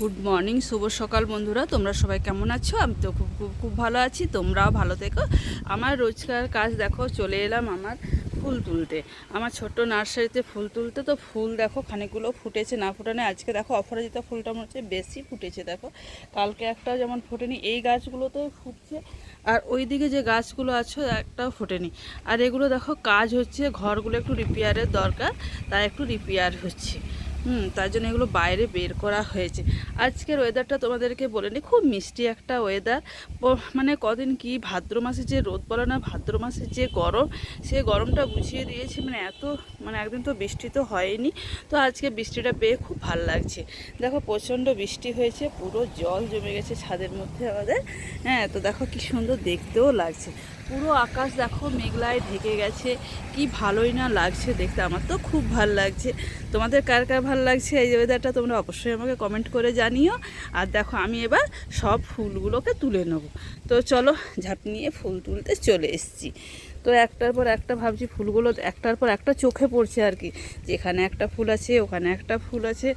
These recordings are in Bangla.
গুড মর্নিং, শুভ সকাল বন্ধুরা। তোমরা সবাই কেমন আছো? আমি তো খুব খুব খুব ভালো আছি, তোমরাও ভালো থেকো। আমার রোজকার কাজ দেখো, চলে এলাম আমার ফুল তুলতে। আমার ছোট্ট নার্সারিতে ফুল তুলতে। তো ফুল দেখো, খানিকগুলো ফুটেছে, না ফুটানে। আজকে দেখো, অপরাজিতা ফুলটা মনে হচ্ছে বেশি ফুটেছে, দেখো। কালকে একটা যেমন ফোটেনি, এই গাছগুলোতেও ফুটছে। আর ওই দিকে যে গাছগুলো আছে, একটাও ফোটেনি। আর এগুলো দেখো, কাজ হচ্ছে, ঘরগুলো একটু রিপেয়ারের দরকার, তাই একটু রিপেয়ার হচ্ছে। হুম, তার জন্য এগুলো বাইরে বের করা হয়েছে। আজকের ওয়েদারটা তোমাদেরকে বলে নি খুব মিষ্টি একটা ওয়েদার মানে কদিন কি ভাদ্র মাসে যে রোদ বলে না, ভাদ্র মাসে যে গরম, সে গরমটা বুঝিয়ে দিয়েছে। মানে এত মানে একদিন তো বৃষ্টি তো হয়নি। তো আজকে বৃষ্টিটা পেয়ে খুব ভালো লাগছে। দেখো প্রচণ্ড বৃষ্টি হয়েছে, পুরো জল জমে গেছে ছাদের মধ্যে আমাদের। হ্যাঁ তো দেখো কি সুন্দর দেখতেও লাগছে। পুরো আকাশ দেখো মেঘলায় ঢেকে গেছে। কি ভালোই না লাগছে দেখতে। আমার তো খুব ভালো লাগছে। তোমাদের কার কার ভালো লাগছে এই ওয়েদারটা তোমরা অবশ্যই আমাকে কমেন্ট করে জানিও। আর দেখো, আমি এবার সব ফুলগুলোকে তুলে নেব। তো চলো, ঝাঁপ নিয়ে ফুল তুলতে চলে এসেছি। তো একটার পর একটা ভাবছি ফুলগুলো, একটার পর একটা চোখে পড়ছে আর কি। যেখানে একটা ফুল আছে, ওখানে একটা ফুল আছে,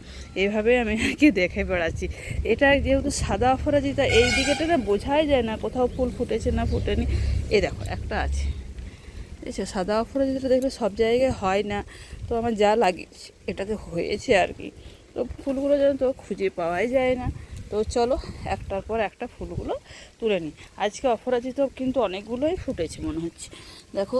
এভাবে আমি আর কি দেখে বেড়াচ্ছি। এটা যেহেতু সাদা অপরাজিতা, এই দিকেটা না বোঝাই যায় না কোথাও ফুল ফুটেছে না ফুটেনি। এ দেখো, একটা আছে। দেখছ সাদা অপরাজিতাটা দেখবে সব জায়গায় হয় না। তো আমার যা লাগে, এটাতে হয়েছে আর কি। তো ফুলগুলো যেন তো খুঁজে পাওয়াই যায় না। তো চলো একটার পর একটা ফুলগুলো তুলে নিই। আজকে অপরাজিত কিন্তু অনেকগুলোই ফুটেছে মনে হচ্ছে। দেখো,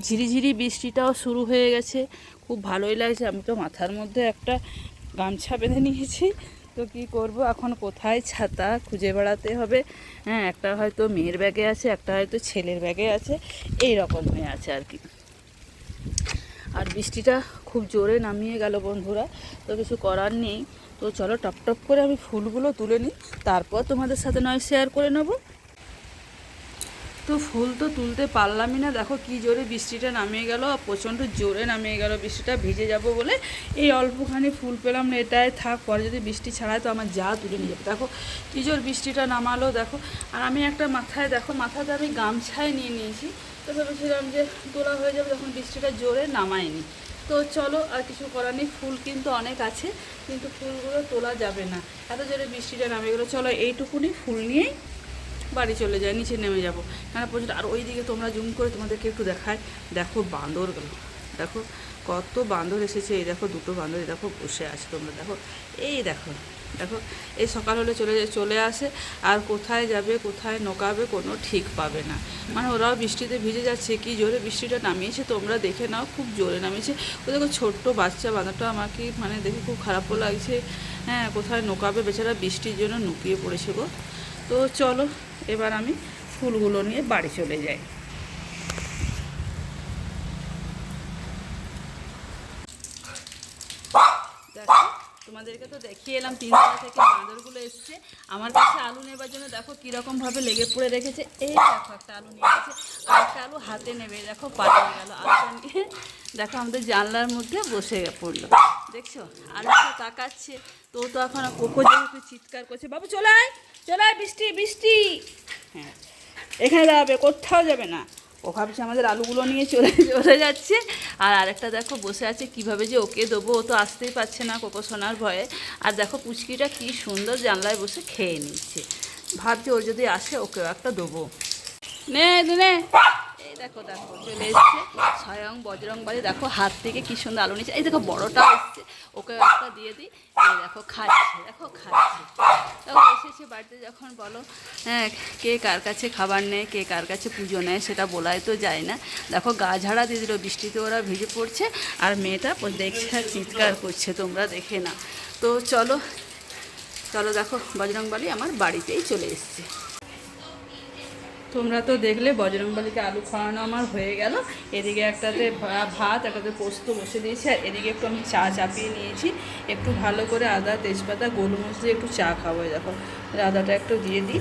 ঝিরিঝিরি বৃষ্টিটাও শুরু হয়ে গেছে। খুব ভালোই লাগছে। আমি তো মাথার মধ্যে একটা গামছা বেঁধে নিয়েছি। তো কি করব? এখন কোথায় ছাতা খুঁজে বেড়াতে হবে? হ্যাঁ একটা হয়তো মেয়ের ব্যাগে আছে, একটা হয়তো ছেলের ব্যাগে আছে। এই রকম হয়ে আছে আর কি। আর বৃষ্টিটা খুব জোরে নামিয়ে গেল বন্ধুরা, তো কিছু করার নেই। তো চলো টপ টপ করে আমি ফুলগুলো তুলে নিই, তারপর তোমাদের সাথে নয় শেয়ার করে নেব। তো ফুল তো তুলতে পারলামই না, দেখো কি জোরে বৃষ্টিটা নামিয়ে গেল, আর প্রচণ্ড জোরে নামিয়ে গেল বৃষ্টিটা, ভিজে যাব বলে এই অল্পখানি ফুল পেলাম না, এটাই থাক, পরে যদি বৃষ্টি ছাড়ায় তো আমার যা তুলে নিয়ে যাবে। দেখো কি জোর বৃষ্টিটা নামালো, দেখো। আর আমি একটা মাথায়, দেখো মাথাতে আমি গামছায় নিয়ে নিয়েছি তো ভেবেছিলাম যে তোলা হয়ে যাবে যখন বৃষ্টিটা জোরে নামায়নি। তো চলো আর কিছু করার নেই, ফুল কিন্তু অনেক আছে, কিন্তু ফুলগুলো তোলা যাবে না। এত জোরে বৃষ্টিটা নামে গেলো। চলো এইটুকুনি ফুল নিয়েই বাড়ি চলে যায় নিচে নেমে যাব। কেন প্রচুর আর ওই দিকে তোমরা জুম করে তোমাদেরকে একটু দেখায়। দেখো বাঁদরগুলো দেখো কত বাঁদর এসেছে। এই দেখো দুটো বাঁদর এই দেখো বসে আছে তোমরা। দেখো, এই দেখো। দেখো, এই সকাল হলে চলে চলে আসে, আর কোথায় যাবে, কোথায় নোকাবে, কোনো ঠিক পাবে না। মানে ওরাও বৃষ্টিতে ভিজে যাচ্ছে, কি জোরে বৃষ্টিটা নামিয়েছে তোমরা দেখে নাও, খুব জোরে নামিয়েছে। ও দেখো, ছোট্ট বাচ্চা বাঁধাটা আমাকে মানে দেখে খুব খারাপও লাগছে। হ্যাঁ কোথায় নোকাবে, বেচারা বৃষ্টির জন্য নুকিয়ে পড়েছে গো। তো চলো, এবার আমি ফুলগুলো নিয়ে বাড়ি চলে যাই দেখো তোমাদেরকে তো দেখিয়ে এলাম তিনতলা থেকে বাঁদরগুলো এসছে। আমার কাছে আলু নেবার জন্য দেখো কীরকম ভাবে লেগে পড়ে রেখেছে। এই দেখো একটা আলু নিয়ে গেছে আর একটা আলু হাতে নেবে দেখো পালিয়ে গেল। আলুটা নিয়ে দেখো আমাদের জানলার মধ্যে বসে পড়ল। দেখছ? আলুটা তাকাচ্ছে। তো তো এখন কোকো যেহেতু চিৎকার করছে, বাবু চলে আয় চলে আয়, বৃষ্টি বৃষ্টি! হ্যাঁ। এখানে দাঁড়াবে, কোথাও যাবে না। ও ভাবছে আমাদের আলুগুলো নিয়ে চলে চলে যাচ্ছে। আর আরেকটা দেখো বসে আছে কীভাবে যে ওকে দেবো ও তো আসতেই পারছে না কোকো সোনার ভয়ে। আর দেখো পুচকিটা কি সুন্দর জানলায় বসে খেয়ে নিচ্ছে। ভাবছে ওর যদি আসে ওকেও একটা দেবো। নে নে, দেখো দেখো, চলে এসছে। স্বয়ং বজরংবাড়ি দেখো, হাত থেকে কি সুন্দর আলু নিচ্ছে। এই দেখো, বড়টা এসছে ওকে একটা দিয়ে দিই। এই দেখো, খাচ্ছে দেখো খাচ্ছে। দেখো এসেছে বাড়িতে যখন বলো হ্যাঁ কে কার কাছে খাবার নেয়, কে কার কাছে পুজো নেয়, সেটা বলাই তো যায় না। দেখো, গা ঝাড়া দিয়ে দিল, বৃষ্টিতে ওরা ভিজে পড়ছে। আর মেয়েটা দেখছে, চিৎকার করছে, তোমরা দেখে না তো চলো চলো দেখো বজরংবালি আমার বাড়িতেই চলে এসছে। তোমরা তো দেখলে, বজরংবলীকে আলু খাওয়ানো আমার হয়ে গেল। এদিকে একটাতে ভাত, একটাতে পোস্ত বসে দিয়েছি, আর এদিকে একটু আমি চা চাপিয়ে নিয়েছি। একটু ভালো করে আদা, তেজপাতা, গোলমরিচ দিয়ে একটু চা খাব দেখো। আদাটা একটু দিয়ে দিই।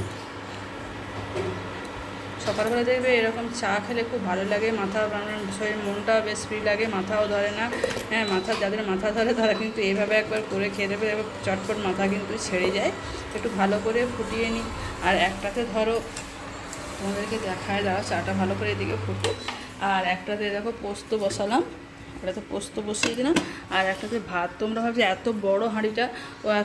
সকালবেলা দেখবে এরকম চা খেলে খুব ভালো লাগে, মাথা মানে শরীর মনটা বেশ ফ্রি লাগে, মাথাও ধরে না। হ্যাঁ মাথা যাদের মাথা ধরে, তারা কিন্তু এইভাবে একবার করে খেয়ে দেবে চটপট মাথা কিন্তু ছেড়ে যায়। একটু ভালো করে ফুটিয়ে নিই। আর একটাতে ধরো তোমাদেরকে দেখায় দাও চাটা ভালো করে এদিকে ফুটো আর একটাতে দেখো পোস্ত বসালাম। ওটাতে পোস্ত বসিয়ে দিলাম। আর একটাতে ভাত। তোমরা ভাবছি এত বড় হাঁড়িটা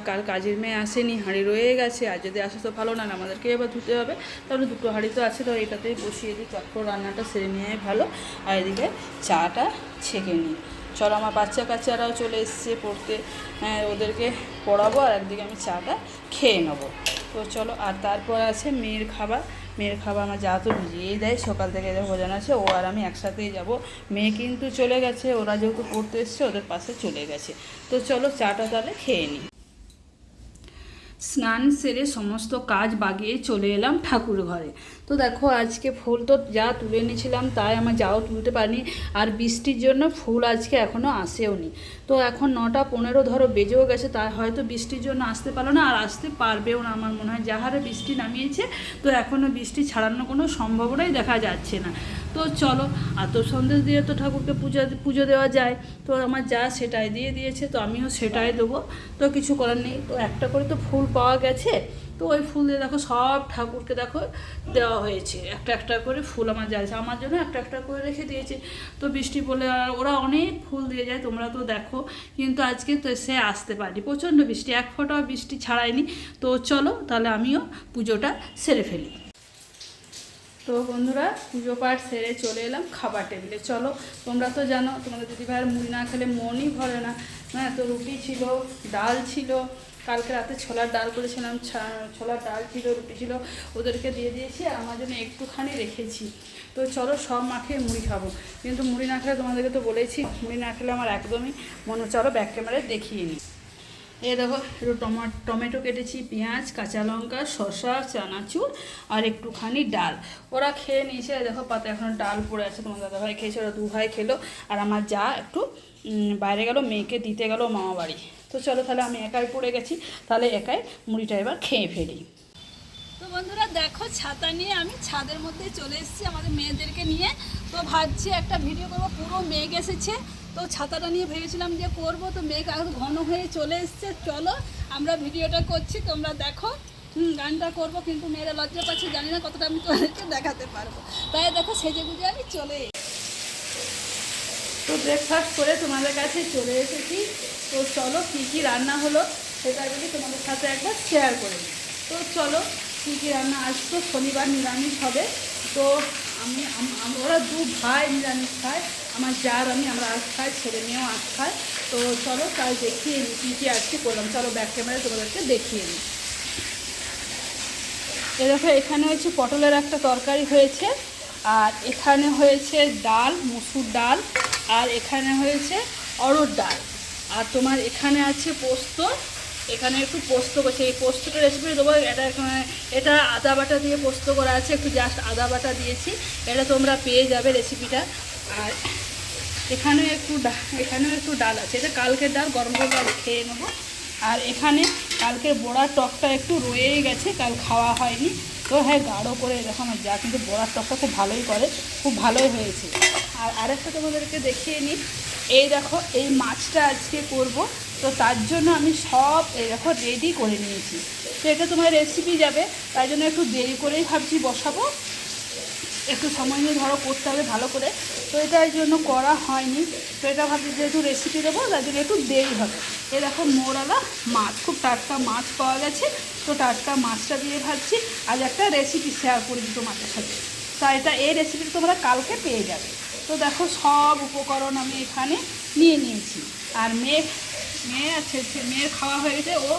কাল কাজের মেয়ে আসেনি, হাঁড়ি রয়ে গেছে। আর যদি আসে তো ভালো না আমাদেরকে এবার ধুতে হবে। তাহলে দুটো হাঁড়ি তো আছে, তো এটাতেই বসিয়ে দিই। চটপট রান্নাটা সেরে নেওয়াই ভালো। আর এদিকে চাটা ছেঁকে নিই। চলো আমার বাচ্চা কাচ্চারাও চলে এসছে পড়তে। হ্যাঁ ওদেরকে পড়াবো আর একদিকে আমি চাটা খেয়ে নেব। তো চলো, আর তারপর আছে মেয়ের খাবার। মেয়ের খাবার আমার যা তো ভিজিয়েই দেয়, সকাল থেকে যা ভোজন আছে, ও আর আমি একসাথেই যাব। মেয়ে কিন্তু চলে গেছে, ওরা যেহেতু পড়তে এসছে, ওদের পাশে চলে গেছে। তো চলো, চাটা তাহলে খেয়ে নিই স্নান সেরে সমস্ত কাজ বাগিয়ে চলে এলাম ঠাকুর ঘরে। তো দেখো, আজকে ফুল তো যা তুলে এনেছিলাম, তাই আমার যাও তুলতে পারিনি। আর বৃষ্টির জন্য ফুল আজকে এখনও আসেও নি। তো এখন নটা পনেরো ধরো বেজেও গেছে, তাই হয়তো বৃষ্টির জন্য আসতে পারল না আর আসতে পারবেও না। আমার মনে হয় যাহারে বৃষ্টি নামিয়েছে, তো এখনও বৃষ্টি ছাড়ানোর কোনো সম্ভাবনাই দেখা যাচ্ছে না। তো চলো আর তো সন্দেশ দিয়ে তো ঠাকুরকে পূজা, পুজো দেওয়া যায়। তো আমার যা সেটাই দিয়ে দিয়েছে, তো আমিও সেটাই দেবো। তো কিছু করার নেই, তো একটা করে তো ফুল পাওয়া গেছে। তো ওই ফুল দিয়ে দেখো, সব ঠাকুরকে দেখো দেওয়া হয়েছে। একটা একটা করে ফুল আমার যাচ্ছে আমার জন্য একটা একটা করে রেখে দিয়েছে। তো বৃষ্টি পড়লে আর ওরা অনেক ফুল দিয়ে যায়, তোমরা তো দেখো। কিন্তু আজকে তো সে আসতে পারি প্রচণ্ড বৃষ্টি, এক ফোঁটাও বৃষ্টি ছাড়ায়নি। তো চলো, তাহলে আমিও পুজোটা সেরে ফেলি। তো বন্ধুরা, পুজো পাঠ সেরে চলে এলাম খাবার টেবিলে। চলো, তোমরা তো জানো, তোমাদের দিদি ভাইয়ের মুড়ি না খেলে মনই ভরে না। হ্যাঁ তো রুটি ছিল, ডাল ছিল, কালকে রাতে ছোলার ডাল করেছিলাম ছোলার ডাল ছিল, রুটি ছিল, ওদেরকে দিয়ে দিয়েছি, আর আমার জন্য একটুখানি রেখেছি। তো চলো, সব মাখে মুড়ি খাব। কিন্তু মুড়ি না খেলে তোমাদেরকে তো বলেছি, মুড়ি না খেলে আমার একদমই মনে চলো ব্যাক ক্যামেরায় দেখিয়ে নিই। এ দেখো টমেটো কেটেছি, পেঁয়াজ, কাঁচা লঙ্কা, শসা, চানাচুর আর একটুখানি ডাল। ওরা খেয়ে নিয়েছে দেখো পাতে এখন ডাল পড়ে আছে, তোমার দাদা ভাই খেয়েছে, ওরা দু ভাই খেলো। আর আমার যা একটু বাইরে গেল, মেয়েকে দিতে গেল মামা বাড়ি। তো চলো তাহলে আমি একাই পড়ে গেছি, তাহলে একাই মুড়িটা এবার খেয়ে ফেলি। তো বন্ধুরা, দেখো ছাতা নিয়ে আমি ছাদের মধ্যে চলে এসেছি আমাদের মেয়েদেরকে নিয়ে। তো ভাবছি একটা ভিডিও করব, পুরো মেঘ এসেছে। তো ছাতাটা নিয়ে ভেবেছিলাম যে করব, তো মেঘ আর ঘন হয়ে চলে এসছে। চলো, আমরা ভিডিওটা করছি, তোমরা দেখো। হুম, গানটা করব, কিন্তু মেয়েরা লজ্জা পাচ্ছে, জানি না কতটা আমি তোমাদেরকে দেখাতে পারব। তাই দেখো, সেজে গুজে আমি চলে। তো ব্রেকফাস্ট করে তোমাদের কাছে চলে এসেছি। তো চলো, কী কী রান্না হলো, সেটা যদি তোমাদের সাথে একবার শেয়ার করে। তো চলো, কী কী রান্না আজ তো শনিবার নিরামিষ হবে। তো আমি ওরা দু ভাই নিরামিষ খায়, আমার যার আমি, আমরা আজ খাই, ছেলে মেয়েও আজ খায়। তো চলো তাই দেখিয়ে নিই কী কী আজকে করলাম। চলো ব্যাক ক্যামেরায় তোমাদেরকে দেখিয়ে নিই এ দেখো, এখানে হচ্ছে পটলের একটা তরকারি হয়েছে, আর এখানে হয়েছে ডাল, মুসুর ডাল, আর এখানে হয়েছে অরড় ডাল। আর তোমার এখানে আছে পোস্ত এখানে একটু পোস্ত করছে। এই পোস্তটা রেসিপি দেবো। এটা এখানে- এটা আদা বাটা দিয়ে পোস্ত করা আছে। একটু জাস্ট আদা বাটা দিয়েছি। এটা তোমরা পেয়ে যাবে রেসিপিটা আর এখানেও একটু এখানেও একটু ডাল আছে। এটা কালকের ডাল, গরম করে ডাল খেয়ে নেব। আর এখানে কালকে বড়ার টকটা একটু রয়েই গেছে। কাল খাওয়া হয়নি। তো হ্যাঁ গাঢ় করে এরকম যা, কিন্তু বড়ার টকটা খুব ভালোই করে। খুব ভালোই হয়েছে। আর আরেকটা তোমাদেরকে দেখিয়ে নিই। এই দেখো, এই মাছটা আজকে করব। তো তার জন্য আমি সব দেখো রেডি করে নিয়েছি। তো এটা তোমার রেসিপি যাবে, তাই জন্য একটু দেরি করেই ভাবছি বসাবো। একটু সময় নিয়ে ধরো, করতে হবে ভালো করে। তো এটা এই জন্য করা হয়নি। তো এটা ভাবছি যেহেতু রেসিপি দেবো, তার জন্য একটু দেরি হবে। এ দেখো, মোরালা মাছ, খুব টাটকা মাছ পাওয়া গেছে। তো টাটকা মাছটা দিয়ে ভাবছি আজ একটা রেসিপি শেয়ার করে দিত মাছের সাথে। তা এটা, এই রেসিপিটা তোমরা কালকে পেয়ে যাবে। তো দেখো, সব উপকরণ আমি এখানে নিয়ে নিয়েছি। আর মেয়ে মেয়ে আছে মেয়ের খাওয়া হয়ে গেছে, ও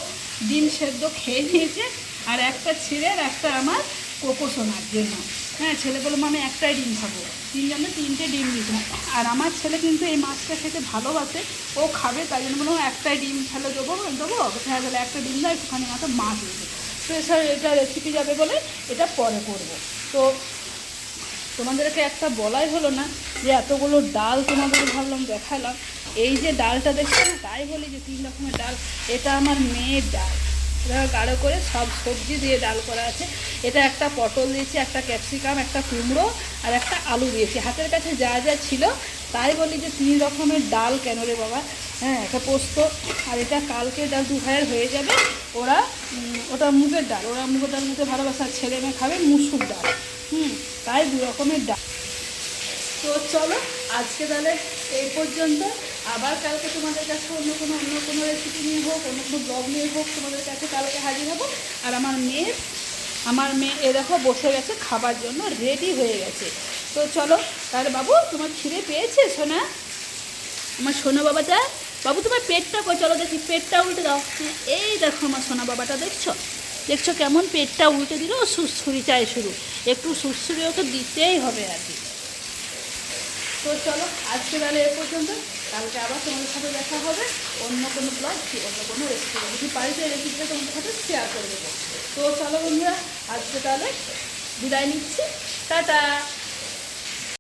ডিম সেদ্ধ খেয়ে নিয়েছে, আর একটা ছেলের একটা আমার কোকো সোনার জন্য। হ্যাঁ ছেলে বলল আমি একটাই ডিম খাব। তিনজনে তিনটে ডিম দিত আর আমার ছেলে কিন্তু এই মাছটা খেতে ভালোবাসে, ও খাবে, তাই জন্য বললাম একটাই ডিম ফেলে দেবো দেবো? হ্যাঁ তাহলে একটা ডিম দাও, একটুখানি মাথা মাছ দেবো। তো এছাড়া এটা রেসিপি যাবে বলে এটা পরে করব। তো তোমাদেরকে একটা বলাই হলো না যে এতগুলো ডাল তোমাদের ভাবলাম দেখালাম। এই যে ডালটা দেখছ না, তাই বলি যে তিন রকমের ডাল। এটা আমার মেয়ের ডাল। এটা গাঢ় করে সব সবজি দিয়ে ডাল করা আছে। এটা একটা পটল দিয়েছি, একটা ক্যাপসিকাম, একটা কুমড়ো আর একটা আলু দিয়েছি। হাতের কাছে যা যা ছিল, তাই বলি যে তিন রকমের ডাল কেন রে বাবা? হ্যাঁ একটা পোস্ত আর এটা কালকে ডাল দু ভাইয়ের হয়ে যাবে। ওরা ওটা মুগের ডাল। ওরা মুগের ডাল মুখে ভালোবাসা ছেলে মেয়ে খাবে মুসুর ডাল। হুম, তাই দু রকমের ডাল। তো তো চলো, আজকে তাহলে এই পর্যন্ত। আবার কালকে তোমাদের কাছে অন্য কোনো অন্য কোনো রেসিপি নিয়ে হোক, অন্য কোনো ব্লগ নিয়ে হোক, তোমাদের কাছে কালকে হাজির হব। আর আমার মেয়ে আমার মেয়ে, এ দেখো, বসে গেছে খাবার জন্য রেডি হয়ে গেছে। তো চলো তাহলে বাবু, তোমার খিদে পেয়েছে, সোনা? আমার সোনা বাবাটা, বাবু, তোমার পেটটা কই? চলো দেখি, পেটটা উল্টে দাও। এই দেখো আমার সোনা বাবাটা, দেখছ? দেখছ কেমন পেটটা উল্টে দিল সুস্থুরি চায় শুরু একটু সুস্থুরি ওকে দিতেই হবে আর কি। তো চলো আজকে তাহলে এ পর্যন্ত। কালকে আবার তোমাদের সাথে দেখা হবে। অন্য কোনো ব্লগ কি, অন্য কোনো রেসিপি যদি পারি তো রেসিপিটা তোমাদের সাথে শেয়ার করে দেবো। তো চলো বন্ধুরা, আজকে তাহলে বিদায় নিচ্ছি। টাটা!